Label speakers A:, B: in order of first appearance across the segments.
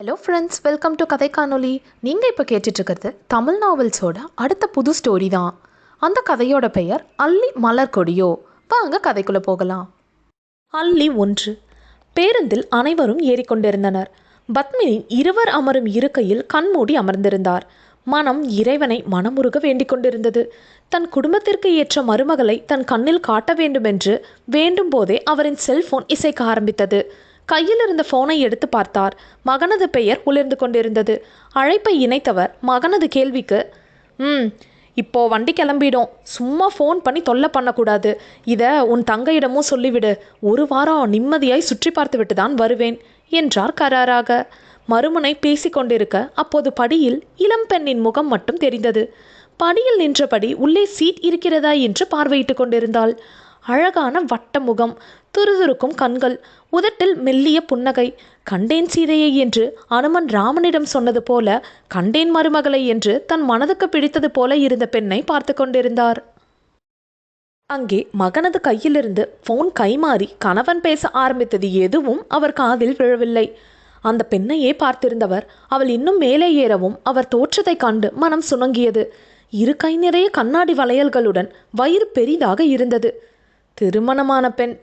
A: Hello friends welcome to கதை காணொலி நீங்கள் இப்போ கேட்டுட்ருக்கிறது தமிழ் நாவல்ஸோட அடுத்த புது ஸ்டோரி தான். அந்த கதையோட பெயர் அல்லி மலர் கொடியோ வாங்க கதைக்குள்ளே போகலாம். அல்லி ஒன்று. பேருந்தில் அனைவரும் ஏறிக்கொண்டிருந்தனர். பத்மினி இருவர் அமரும் இருக்கையில் கண்மூடி அமர்ந்திருந்தார். மனம் இறைவனை மனமுருக வேண்டிக் கொண்டிருந்தது. தன் குடும்பத்திற்கு ஏற்ற மருமகளை தன் கண்ணில் காட்ட வேண்டுமென்று வேண்டும் போதே அவரின் செல்போன் இசைக்க ஆரம்பித்தது. கையில் இருந்த போனை எடுத்து பார்த்தார். மகனது பெயர் உளிர்ந்து கொண்டிருந்தது. அழைப்பை இணைத்தவர் மகனது கேள்விக்கு ம் இப்போ வண்டி கிளம்பிடும். சும்மா ஃபோன் பண்ணி தொல்லை பண்ணக்கூடாது. இதை உன் தங்கையிடமும் சொல்லிவிடு. ஒரு வாரம் நிம்மதியாய் சுற்றி பார்த்துவிட்டு தான் வருவேன் என்றார் கராராக. மறுமுனை பேசிக்கொண்டிருக்க அப்போது படியில் இளம்பெண்ணின் முகம் மட்டும் தெரிந்தது. படியில் நின்றபடி உள்ளே சீட் இருக்கிறதா என்று பார்வையிட்டு கொண்டிருந்தாள். அழகான வட்ட முகம் துருதுருக்கும் கண்கள் உதட்டில் மெல்லிய புன்னகை. கண்டேன் சீதையை என்று அனுமன் ராமனிடம் சொன்னது போல கண்டேன் மருமகளை என்று தன் மனதுக்கு பிடித்தது போல இருந்த பெண்ணை பார்த்து கொண்டிருந்தார். அங்கே மகனது கையிலிருந்து போன் கைமாறி கணவன் பேச ஆரம்பித்தது எதுவும் அவர் காதில் விழவில்லை. அந்த பெண்ணையே பார்த்திருந்தவர் அவள் இன்னும் மேலே ஏறவும் அவர் தோற்றத்தை கண்டு மனம் சுணங்கியது. இரு கை நிறைய கண்ணாடி வளையல்களுடன் வயிறு பெரிதாக இருந்தது. திருமணமான பெண்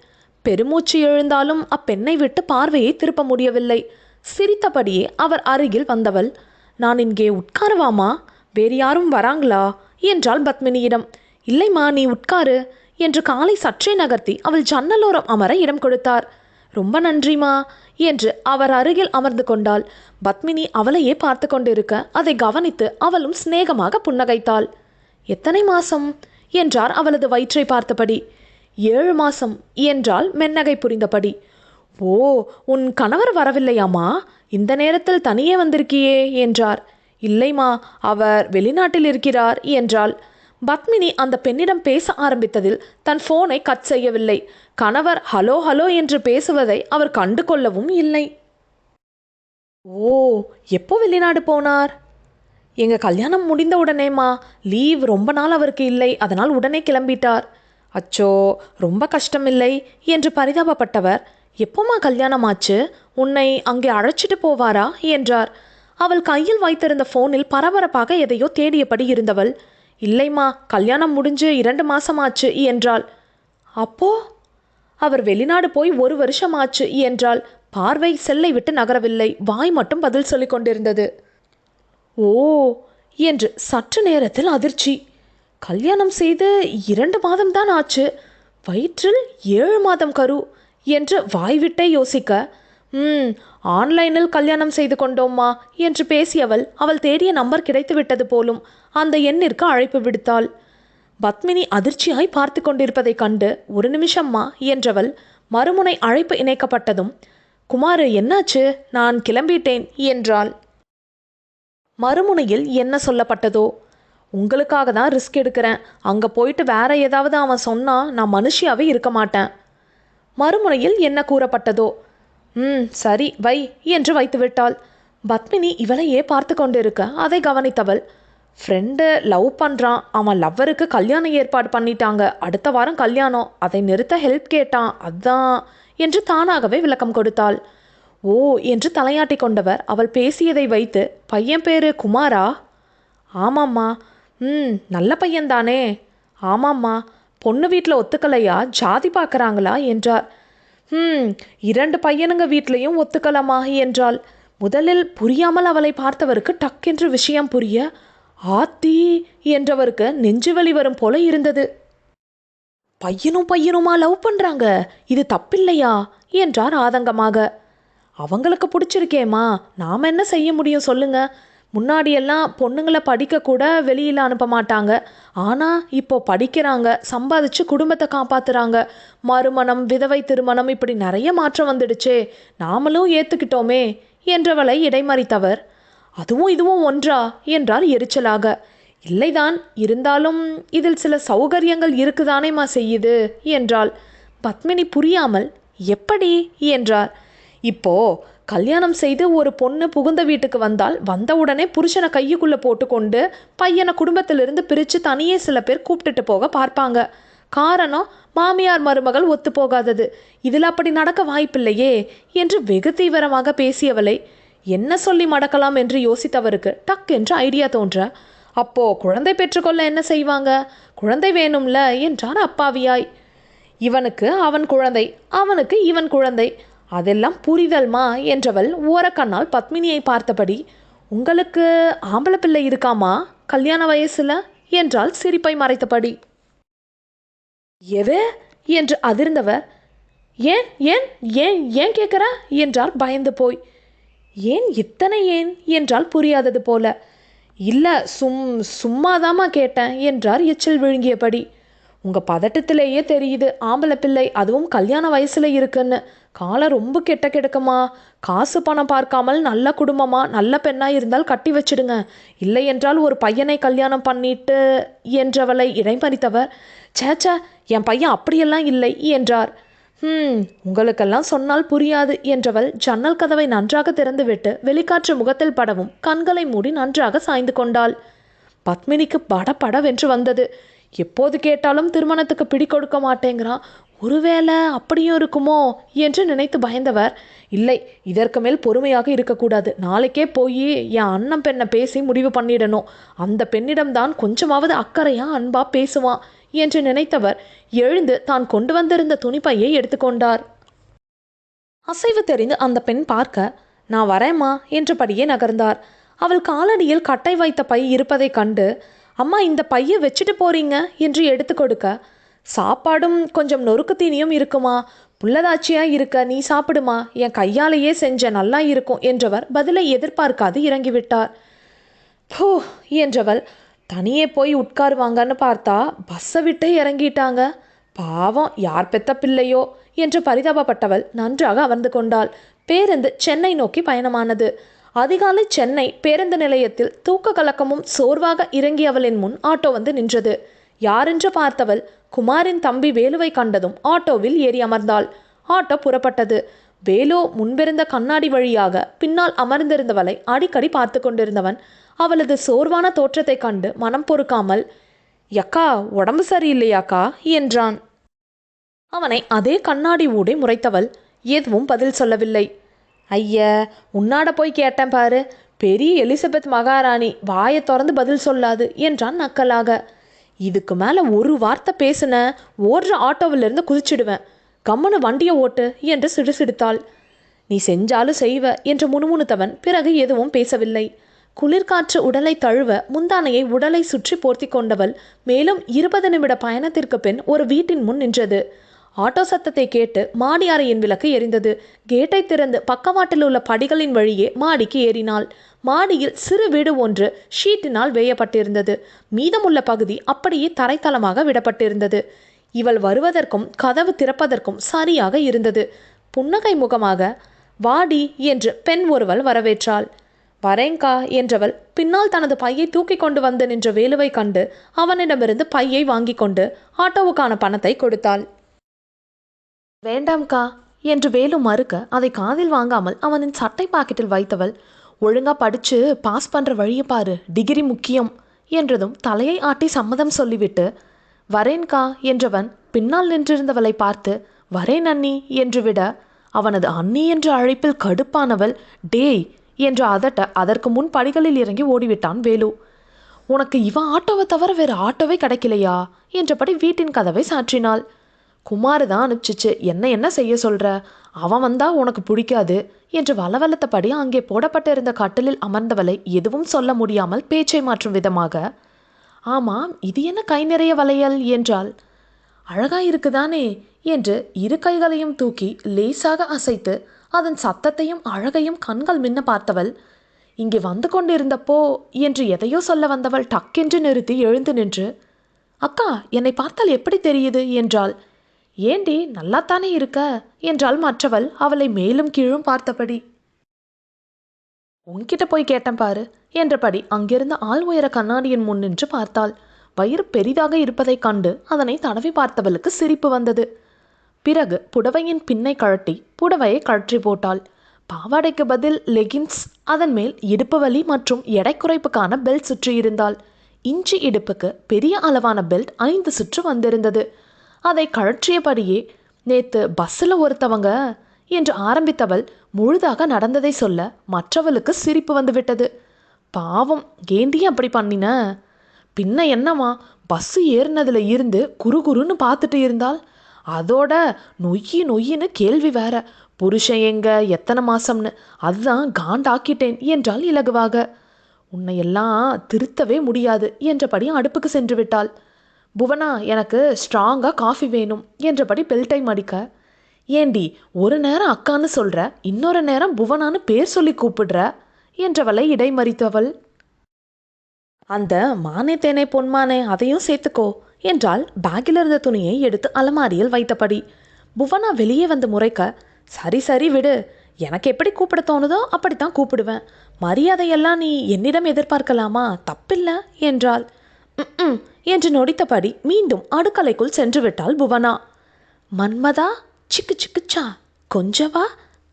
A: பெருமூச்சு எழுந்தாலும் அப்பெண்ணை விட்டு பார்வையை திருப்ப முடியவில்லை. சிரித்தபடியே அவர் அருகில் வந்தவள் நான் இங்கே உட்காரவாமா? வேறு யாரும் வராங்களா? என்றாள் பத்மினியிடம். இல்லைம்மா நீ உட்காரு என்று காலை சற்றே நகர்த்தி அவள் ஜன்னலோரம் அமர இடம் கொடுத்தார். ரொம்ப நன்றிமா என்று அவர் அருகில் அமர்ந்து கொண்டாள். பத்மினி அவளையே பார்த்து கொண்டிருக்க அதை கவனித்து அவளும் சிநேகமாக புன்னகைத்தாள். எத்தனை மாசம்? என்றார் அவளது வயிற்றை பார்த்தபடி. ஏழு மாசம் என்றால் மென்னகை புரிந்தபடி. ஓ உன் கணவர் வரவில்லையாமா? இந்த நேரத்தில் தனியே வந்திருக்கியே என்றார். இல்லைம்மா அவர் வெளிநாட்டில் இருக்கிறார் என்றாள். பத்மினி அந்த பெண்ணிடம் பேச ஆரம்பித்ததில் தன் ஃபோனை கட் செய்யவில்லை. கணவர் ஹலோ ஹலோ என்று பேசுவதை அவர் கண்டு கொள்ளவும் இல்லை. ஓ எப்போ வெளிநாடு போனார்? எங்கள் கல்யாணம் முடிந்த உடனேம்மா. லீவ் ரொம்ப நாள் அவருக்கு இல்லை. அதனால் உடனே கிளம்பிட்டார். அச்சோ ரொம்ப கஷ்டமில்லை என்று பரிதாபப்பட்டவர் எப்போம்மா கல்யாணம் ஆச்சு உன்னை அங்கே அழைச்சிட்டு போவாரா? என்றார். அவள் கையில் வைத்திருந்த ஃபோனில் பரபரப்பாக எதையோ தேடியபடி இருந்தவள் இல்லைம்மா கல்யாணம் முடிஞ்சு இரண்டு மாசமாச்சு என்றாள். அப்போ? அவர் வெளிநாடு போய் ஒரு வருஷமாச்சு என்றாள். பார்வை செல்லை விட்டு நகரவில்லை. வாய் மட்டும் பதில் சொல்லிக் கொண்டிருந்தது. ஓ! என்று சற்று நேரத்தில் அதிர்ச்சி. கல்யாணம் செய்து இரண்டு மாதம்தான் ஆச்சு. வயிற்றில் ஏழு மாதம் கரு என்று வாய்விட்டே யோசிக்க. ம் ஆன்லைனில் கல்யாணம் செய்து கொண்டோம்மா என்று பேசியவள் அவள் தேடிய நம்பர் கிடைத்து விட்டது போலும் அந்த எண்ணிற்கு அழைப்பு விடுத்தாள். பத்மினி அதிர்ச்சியாய் பார்த்து கொண்டிருப்பதை கண்டு ஒரு நிமிஷம்மா என்றவள் மறுமுனை அழைப்பு இணைக்கப்பட்டதும் குமாரு என்னாச்சு? நான் கிளம்பிட்டேன் என்றாள். மறுமுனையில் என்ன சொல்லப்பட்டதோ உங்களுக்காக தான் ரிஸ்க் எடுக்கிறேன். அங்கே போயிட்டு வேற ஏதாவது அவன் சொன்னால் நான் மனுஷியாவே இருக்க மாட்டேன். மறுமுனையில் என்ன கூறப்பட்டதோ? ம் சரி வை என்று வைத்து விட்டாள். பத்மினி இவளையே பார்த்து கொண்டிருக்க அதை கவனித்தவள். ஃப்ரெண்டு லவ் பண்ணுறான் அவன் லவ்வருக்கு கல்யாணம் ஏற்பாடு பண்ணிட்டாங்க. அடுத்த வாரம் கல்யாணம். அதை நிறுத்த ஹெல்ப் கேட்டான். அதான் என்று தானாகவே விளக்கம் கொடுத்தாள். ஓ என்று தலையாட்டி கொண்டவர் அவள் பேசியதை வைத்து பையன் பேரு குமாரா? ஆமாம்மா. ம் நல்ல பையன்தானே. ஆமாம்மா பொண்ணு வீட்டில் ஒத்துக்கலையா? ஜாதி பார்க்குறாங்களா என்றார். ம் இரண்டு பையனுங்க வீட்லேயும் ஒத்துக்கலாமா? என்றாள். முதலில் புரியாமல் அவளை பார்த்தவருக்கு டக்கென்று விஷயம் புரிய ஆத்தி என்றவருக்கு நெஞ்சு வலி வரும் போல இருந்தது. பையனும் பையனுமா லவ் பண்ணுறாங்க இது தப்பில்லையா? என்றார் ஆதங்கமாக. அவங்களுக்கு பிடிச்சிருக்கேம்மா நாம் என்ன செய்ய முடியும் சொல்லுங்க. முன்னாடியெல்லாம் பொண்ணுங்களை படிக்க கூட வெளியில் அனுப்ப மாட்டாங்க. ஆனால் இப்போ படிக்கிறாங்க சம்பாதிச்சு குடும்பத்தை காப்பாத்துறாங்க. மறுமணம் விதவை திருமணம் இப்படி நிறைய மாற்றம் வந்துடுச்சே. நாமளும் ஏற்றுக்கிட்டோமே என்றவளை இடைமறித்தவர். அதுவும் இதுவும் ஒன்றா? என்றார் எரிச்சலாக. இல்லைதான் இருந்தாலும் இதில் சில சௌகரியங்கள் இருக்குதானேமா செய்யுது? என்றாள். பத்மினி புரியாமல் எப்படி? என்றார். இப்போ கல்யாணம் செய்து ஒரு பொண்ணு புகுந்த வீட்டுக்கு வந்தால் வந்தவுடனே புருஷனை கையுக்குள்ளே போட்டுக்கொண்டு பையனை குடும்பத்திலிருந்து பிரித்து தனியே சில பேர் கூப்பிட்டுட்டு போக பார்ப்பாங்க. காரணம் மாமியார் மருமகள் ஒத்து போகாதது இதில் அப்படி நடக்க வாய்ப்பில்லையே என்று வெகு தீவிரமாக பேசியவளை என்ன சொல்லி மடக்கலாம்? என்று யோசித்தவருக்கு டக் என்று ஐடியா தோன்ற. அப்போ குழந்தை பெற்றுக்கொள்ள என்ன செய்வாங்க? குழந்தை வேணும்ல என்றார் அப்பாவியாய். இவனுக்கு அவன் குழந்தை அவனுக்கு இவன் குழந்தை அதெல்லாம் புரிதல்மா? என்றவள் ஓரக்கண்ணால் பத்மினியை பார்த்தபடி உங்களுக்கு ஆம்பளை பிள்ளை இருக்காமா? கல்யாண வயசுல? என்றால் சிரிப்பை மறைத்தபடி. எது? என்று அதிர்ந்தவர். ஏன் ஏன் ஏன் ஏன் கேட்குற என்றார் பயந்து போய். ஏன் இத்தனை ஏன்? என்றால் புரியாதது போல. இல்லை சும் சும்மாதாம்மா கேட்டேன் என்றார் எச்சில் விழுங்கியபடி. உங்கள் பதட்டத்திலேயே தெரியுது. ஆம்பளை பிள்ளை அதுவும் கல்யாண வயசில் இருக்குன்னு. காலம் ரொம்ப கெட்ட கிடக்குமா காசு பணம் பார்க்காமல் நல்ல குடும்பமா நல்ல பெண்ணாக இருந்தால் கட்டி வச்சிடுங்க. இல்லை என்றால் ஒரு பையனை கல்யாணம் பண்ணிட்டு என்றவளை இடைமறித்தவர் சேச்சா என் பையன் அப்படியெல்லாம் இல்லை என்றார். ஹம் உங்களுக்கெல்லாம் சொன்னால் புரியாது என்றவள் ஜன்னல் கதவை நன்றாக திறந்துவிட்டு வெளிக்காற்று முகத்தில் படவும் கண்களை மூடி நன்றாக சாய்ந்து கொண்டாள். பத்மினிக்கு பட படவென்று வந்தது. எப்போது கேட்டாலும் திருமணத்துக்கு பிடி கொடுக்க மாட்டேங்கிறான். ஒருவேளை அப்படியும் இருக்குமோ என்று நினைத்து பயந்தவர். இல்லை இதற்கு மேல் பொறுமையாக இருக்கக்கூடாது. நாளைக்கே போய் என் அண்ணன் பெண்ணை பேசி முடிவு பண்ணிடணும். அந்த பெண்ணிடம்தான் கொஞ்சமாவது அக்கறையா அன்பா பேசுவான் என்று நினைத்தவர். எழுந்து தான் கொண்டு வந்திருந்த துணிப்பையை எடுத்துக்கொண்டார். அசைவு தெரிந்து அந்த பெண் பார்க்க நான் வரேம்மா என்றபடியே நகர்ந்தார். அவள் காலடியில் கட்டை வைத்த பை இருப்பதைக் கண்டு அம்மா இந்த பையை வச்சுட்டு போறீங்க? என்று எடுத்து கொடுக்க. சாப்பாடும் கொஞ்சம் நொறுக்கு தீனியும் இருக்குமா? புள்ளதாச்சியாக இருக்க நீ சாப்பிடுமா? என் கையாலேயே செஞ்ச நல்லா இருக்கும் என்றவர் பதிலை எதிர்பார்க்காது இறங்கிவிட்டார். பூ என்றவள் தனியே போய் உட்காருவாங்கன்னு பார்த்தா பஸ்ஸை விட்டே இறங்கிட்டாங்க. பாவம் யார் பெத்த பிள்ளையோ? என்று பரிதாபப்பட்டவள் நன்றாக அமர்ந்து கொண்டாள். பேருந்து சென்னை நோக்கி பயணமானது. அதிகாலை சென்னை பேருந்து நிலையத்தில் தூக்க கலக்கமும் சோர்வாக இறங்கியவளின் முன் ஆட்டோ வந்து நின்றது. யாரென்று பார்த்தவள் குமாரின் தம்பி வேலுவை கண்டதும் ஆட்டோவில் ஏறி அமர்ந்தாள். ஆட்டோ புறப்பட்டது. வேலு முன்பிருந்த கண்ணாடி வழியாக பின்னால் அமர்ந்திருந்தவளை அடிக்கடி பார்த்து கொண்டிருந்தவன். அவளது சோர்வான தோற்றத்தைக் கண்டு மனம் பொறுக்காமல் யக்கா உடம்பு சரியில்லையாக்கா? என்றான். அவனை அதே கண்ணாடி ஊடே முறைத்தவள் எதுவும் பதில் சொல்லவில்லை. ஐய உன்னாட போய் கேட்டேன் பாரு. பெரிய எலிசபெத் மகாராணி வாயை திறந்து பதில் சொல்லாது என்றான் நக்கலாக. இதுக்கு மேலே ஒரு வார்த்தை பேசுன ஓடுற ஆட்டோவிலிருந்து குதிச்சிடுவேன். கம்முன்னு வண்டியை ஓட்டு என்று சிடுசிடுத்தாள். நீ செஞ்சாலும் செய்வ என்று முணுமுணுத்தவன் பிறகு எதுவும் பேசவில்லை. குளிர்காற்று உடலை தழுவ முந்தானையை உடலை சுற்றி போர்த்தி கொண்டவள் மேலும் இருபது நிமிட பயணத்திற்கு பின் ஒரு வீட்டின் முன் நின்றது. ஆட்டோ சத்தத்தை கேட்டு மாடி அறையின் விளக்கு எரிந்தது. கேட்டை திறந்து பக்கவாட்டில் உள்ள படிகளின் வழியே மாடிக்கு ஏறினாள். மாடியில் சிறு வீடு ஒன்று ஷீட்டினால் வேயப்பட்டிருந்தது. மீதமுள்ள பகுதி அப்படியே தரைத்தளமாக விடப்பட்டிருந்தது. இவள் வருவதற்கும் கதவு திறப்பதற்கும் சரியாக இருந்தது. புன்னகை முகமாக வாடி என்று பெண் ஒருவள் வரவேற்றாள். வரேங்கா என்றவள் பின்னால் தனது பையை தூக்கி கொண்டு வந்து நின்ற வேலுவை கண்டு அவனிடமிருந்து பையை வாங்கி கொண்டு ஆட்டோவுக்கான பணத்தை கொடுத்தாள். வேண்டாம்க்கா என்று வேலு மறுக்க அதை காதில் வாங்காமல் அவனின் சட்டை பாக்கெட்டில் வைத்தவள் ஒழுங்கா படிச்சு பாஸ் பண்ற வழியை பாரு டிகிரி முக்கியம் என்றதும் தலையை ஆட்டி சம்மதம் சொல்லிவிட்டு வரேன்கா என்றவன் பின்னால் நின்றிருந்தவளை பார்த்து வரேன் அண்ணி என்று விட அவனது அண்ணி என்ற அழைப்பில் கடுப்பானவள் டேய் என்று அதட்ட அதற்கு முன் படிகளில் இறங்கி ஓடிவிட்டான் வேலு. உனக்கு இவன் ஆட்டோவை தவிர வேறு ஆட்டோவே கிடைக்கலையா? என்றபடி வீட்டின் கதவை சாற்றினாள். குமார் தான் அனுப்பிச்சிச்சு. என்ன என்ன செய்ய சொல்ற? அவன் வந்தா உனக்கு பிடிக்காது என்று வளவளத்தபடி அங்கே போடப்பட்டிருந்த கட்டிலில் அமர்ந்தவளை எதுவும் சொல்ல முடியாமல் பேச்சை மாற்றும் விதமாக ஆமாம் இது என்ன கை நிறைய வளையல்? என்றாள். அழகா இருக்குதானே? என்று இரு கைகளையும் தூக்கி லேசாக அசைத்து அதன் சத்தத்தையும் அழகையும் கண்கள் மின்ன பார்த்தவள் இங்கே வந்து கொண்டிருந்தப்போ என்று எதையோ சொல்ல வந்தவள் டக்கென்று நிறுத்தி எழுந்து நின்று அக்கா என்னை பார்த்தால் எப்படி தெரியுது? என்றாள். ஏண்டி நல்லாத்தானே இருக்க? என்றாள் மற்றவள் அவளை மேலும் கீழும் பார்த்தபடி. உன்கிட்ட போய் கேட்டேன் பாரு என்றபடி அங்கிருந்த ஆள் உயர கண்ணாடியின் முன் நின்று பார்த்தாள். வயிறு பெரிதாக இருப்பதைக் கண்டு அதனை தடவி பார்த்தவளுக்கு சிரிப்பு வந்தது. பிறகு புடவையின் பின்னை கழட்டி புடவையை கழற்றி போட்டாள். பாவாடைக்கு பதில் லெகின்ஸ் அதன் மேல் இடுப்பு வலி மற்றும் எடை குறைப்புக்கான பெல்ட் சுற்றியிருந்தாள் இஞ்சி இடுப்புக்கு பெரிய அளவான பெல்ட் ஐந்து சுற்று வந்திருந்தது. அதை கழற்றியபடியே நேத்து பஸ்ஸில் ஒருத்தவங்க என்று ஆரம்பித்தவள் முழுதாக நடந்ததை சொல்ல மற்றவளுக்கு சிரிப்பு வந்துவிட்டது. பாவம் ஏண்டி அப்படி பண்ணின? பின்ன என்னம்மா பஸ்ஸு ஏறினதுல இருந்து குறுகுறுன்னு பார்த்துட்டு இருந்தால்? அதோட நொய்யி நொய்யின்னு கேள்வி வேற. புருஷன் எங்க எத்தனை மாசம்னு? அதுதான் காண்டாக்கிட்டேன் என்றால் இலகுவாக. உன்னையெல்லாம் திருத்தவே முடியாது என்றபடி அடுப்புக்கு சென்று விட்டாள். புவனா எனக்கு ஸ்ட்ராங்காக காஃபி வேணும் என்றபடி பெல் டைம் அடிக்க. ஏண்டி ஒரு நேரம் அக்கான்னு சொல்கிற இன்னொரு நேரம் புவனான்னு பேர் சொல்லி கூப்பிடுற என்றவளை இடைமறித்தவள். அந்த மானே தேனே பொன்மானே அதையும் சேர்த்துக்கோ என்றால் பேக்கில் இருந்த துணியை எடுத்து அலமாரியில் வைத்தபடி. புவனா வெளியே வந்து முறைக்க சரி சரி விடு. எனக்கு எப்படி கூப்பிட தோணுதோ அப்படித்தான் கூப்பிடுவேன். மரியாதையெல்லாம் நீ என்னிடம் எதிர்பார்க்கலாமா? தப்பில்லை என்றாள். என்று நொடித்தபடி மீண்டும் அடுக்கலைக்குள் சென்று விட்டாள் புவனா. மன்மதா சிக்கு சிக்குச்சா கொஞ்சவா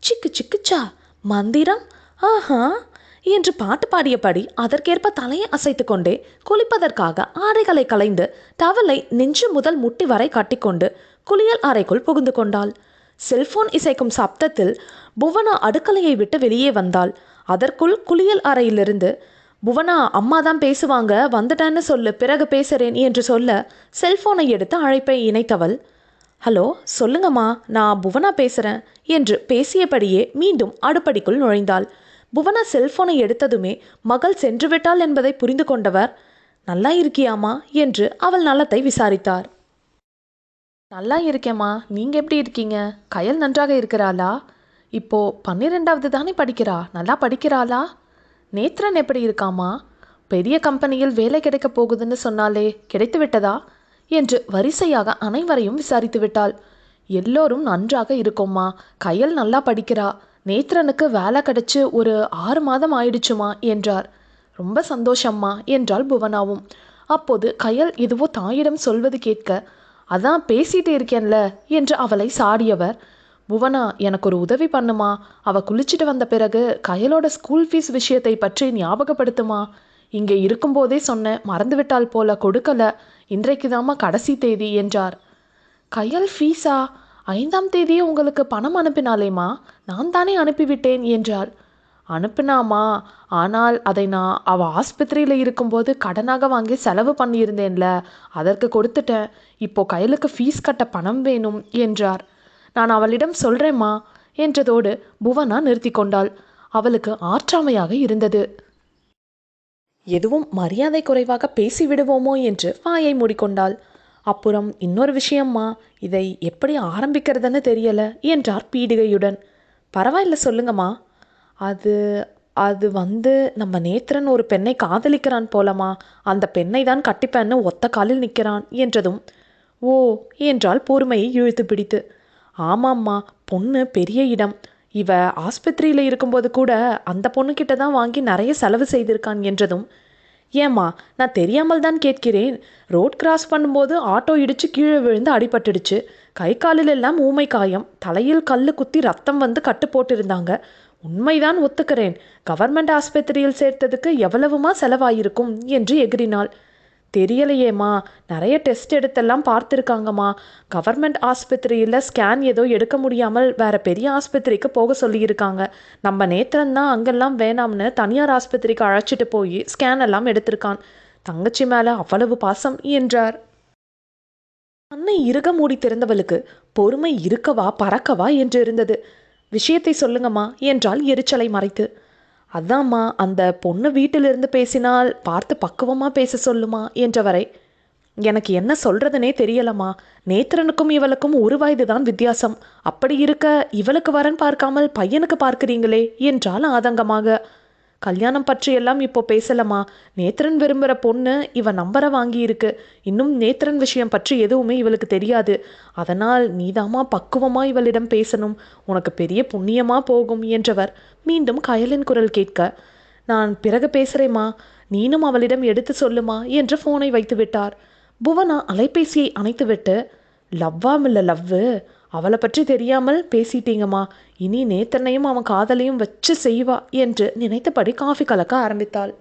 A: சிக்கு சிக்குச்சா மந்திரம் ஆஹா என்று பாட்டு பாடியபடி அதற்கேற்ப தலையை அசைத்து கொண்டே குளிப்பதற்காக ஆடைகளை களைந்து டவலை நெஞ்சு முதல் முட்டி வரை கட்டிக்கொண்டு குளியல் அறைக்குள் புகுந்து கொண்டாள். செல்போன் இசைக்கும் சப்தத்தில் புவனா அடுக்கலையை விட்டு வெளியே வந்தாள். அதற்குள் குளியல் அறையிலிருந்து புவனா அம்மா தான் பேசுவாங்க வந்துட்டேன்னு சொல்லு பிறகு பேசுறேன் என்று சொல்ல செல்போனை எடுத்து அழைப்பை இணைத்தவள். ஹலோ சொல்லுங்கம்மா நான் புவனா பேசுகிறேன் என்று பேசியபடியே மீண்டும் அடுப்படிக்குள் நுழைந்தாள். புவனா செல்போனை எடுத்ததுமே மகள் சென்று விட்டாள் என்பதை புரிந்து கொண்டவர் நல்லா இருக்கியாமா என்று அவள் நலத்தை விசாரித்தார். நல்லா இருக்கேம்மா நீங்கள் எப்படி இருக்கீங்க? கயல் நன்றாக இருக்கிறாளா? இப்போ பன்னிரெண்டாவது தானே படிக்கிறா நல்லா படிக்கிறாளா? நேத்ரன் எப்படி இருக்காமா? பெரிய கம்பெனியில் வேலை கிடைக்கப் போகுதுன்னு சொன்னாலே கிடைத்து விட்டதா? என்று வரிசையாக அனைவரையும் விசாரித்து விட்டாள். எல்லோரும் நன்றாக இருக்கோம்மா. கையல் நல்லா படிக்கிறா. நேத்ரனுக்கு வேலை கிடைச்சு ஒரு ஆறு மாதம் ஆயிடுச்சுமா என்றார். ரொம்ப சந்தோஷம்மா என்றாள் புவனாவும். அப்போது கையல் எதுவோ தாயிடம் சொல்வது கேட்க அதான் பேசிட்டு இருக்கேன்ல என்று அவளை சாடியவர். புவனா எனக்கு ஒரு உதவி பண்ணுமா? அவ குளிச்சுட்டு வந்த பிறகு கயலோட ஸ்கூல் ஃபீஸ் விஷயத்தை பற்றி ஞாபகப்படுத்துமா? இங்கே இருக்கும்போதே சொன்னேன் மறந்துவிட்டால் போல கொடுக்கல. இன்றைக்கு தாமா கடைசி தேதி என்றார். கையல் ஃபீஸா ஐந்தாம் தேதியே உங்களுக்கு பணம் அனுப்பினாலேம்மா? நான் தானே அனுப்பிவிட்டேன் என்றார். அனுப்பினாமா? ஆனால் அதை நான் அவள் ஆஸ்பத்திரியில் இருக்கும்போது கடனாக வாங்கி செலவு பண்ணியிருந்தேன்ல அதற்கு கொடுத்துட்டேன். இப்போ கையலுக்கு ஃபீஸ் கட்ட பணம் வேணும் என்றார். நான் அவளிடம் சொல்கிறேம்மா என்றதோடு புவனா நிறுத்தி கொண்டாள். அவளுக்கு ஆற்றாமையாக இருந்தது. எதுவும் மரியாதை குறைவாக பேசிவிடுவோமோ என்று வாயை மூடிக்கொண்டாள். அப்புறம் இன்னொரு விஷயம்மா இதை எப்படி ஆரம்பிக்கிறதுன்னு தெரியல என்றார் பீடிகையுடன். பரவாயில்ல சொல்லுங்கம்மா. அது அது வந்து நம்ம நேத்திரன் ஒரு பெண்ணை காதலிக்கிறான் போலமா அந்த பெண்ணை தான் கட்டிப்பேன்னு ஒத்த காலில் நிற்கிறான் என்றதும். ஓ என்றால் பொறுமையை இழுத்து பிடித்து. ஆமாம்மா பொண்ணு பெரிய இடம். இவ ஆஸ்பத்திரியில் இருக்கும்போது கூட அந்த பொண்ணுக்கிட்ட தான் வாங்கி நிறைய செலவு செய்திருக்கான் என்றதும் ஏம்மா நான் தெரியாமல் தான் கேட்கிறேன். ரோட் கிராஸ் பண்ணும்போது ஆட்டோ இடிச்சு கீழே விழுந்து அடிபட்டுடுச்சு. கை காலில் எல்லாம் ஊமை காயம். தலையில் கல் குத்தி ரத்தம் வந்து கட்டு போட்டிருந்தாங்க. உண்மைதான் ஒத்துக்கிறேன். கவர்மெண்ட் ஆஸ்பத்திரியில் சேர்த்ததுக்கு எவ்வளவுமா செலவாயிருக்கும் என்று எகிரினாள் தெரியலையேம்மா. நிறைய டெஸ்ட் எடுத்தெல்லாம் பார்த்துருக்காங்கம்மா. கவர்மெண்ட் ஆஸ்பத்திரியில் ஸ்கேன் ஏதோ எடுக்க முடியாமல் வேற பெரிய ஆஸ்பத்திரிக்கு போக சொல்லியிருக்காங்க. நம்ம நேத்திரன் தான் அங்கெல்லாம் வேணாம்னு தனியார் ஆஸ்பத்திரிக்கு அழைச்சிட்டு போய் ஸ்கேன் எல்லாம் எடுத்திருக்கான். தங்கச்சி மேலே அவ்வளவு பாசம் என்றார். அன்னை இருக மூடி திறந்தவளுக்கு பொறுமை இருக்கவா பறக்கவா? என்று இருந்தது. விஷயத்தை சொல்லுங்கம்மா என்றால் எரிச்சலை மறைத்து. அதாம்மா அந்த பொண்ணு வீட்டிலிருந்து பேசினால் பார்த்து பக்குவமாக பேச சொல்லுமா என்றவரை எனக்கு என்ன சொல்றதுனே தெரியலம்மா. நேத்திரனுக்கும் இவளுக்கும் ஒரு தான் வித்தியாசம். அப்படி இருக்க இவளுக்கு வரன் பார்க்காமல் பையனுக்கு பார்க்கிறீங்களே என்றால் ஆதங்கமாக. கல்யாணம் பற்றியெல்லாம் இப்போ பேசலமா? நேத்திரன் விரும்புகிற பொண்ணு இவ நம்பரை வாங்கியிருக்கு. இன்னும் நேத்திரன் விஷயம் பற்றி எதுவுமே இவளுக்கு தெரியாது. அதனால் நீதாம்மா பக்குவமா இவளிடம் பேசணும். உனக்கு பெரிய புண்ணியமா போகும் என்றவர் மீண்டும் கயலின் குரல் கேட்க நான் பிறகு பேசுறேம்மா. நீனும் அவளிடம் எடுத்து சொல்லுமா? என்று ஃபோனை வைத்து விட்டார் புவனா அலைபேசியை அணைத்துவிட்டு லவ்வாமில்ல லவ்வு? அவளை பற்றி தெரியாமல் பேசிட்டீங்கம்மா. இனி நேத்தனையும் அவன் காதலையும் வச்சு செய்வா என்று நினைத்தபடி காஃபி கலக்க ஆரம்பித்தாள்.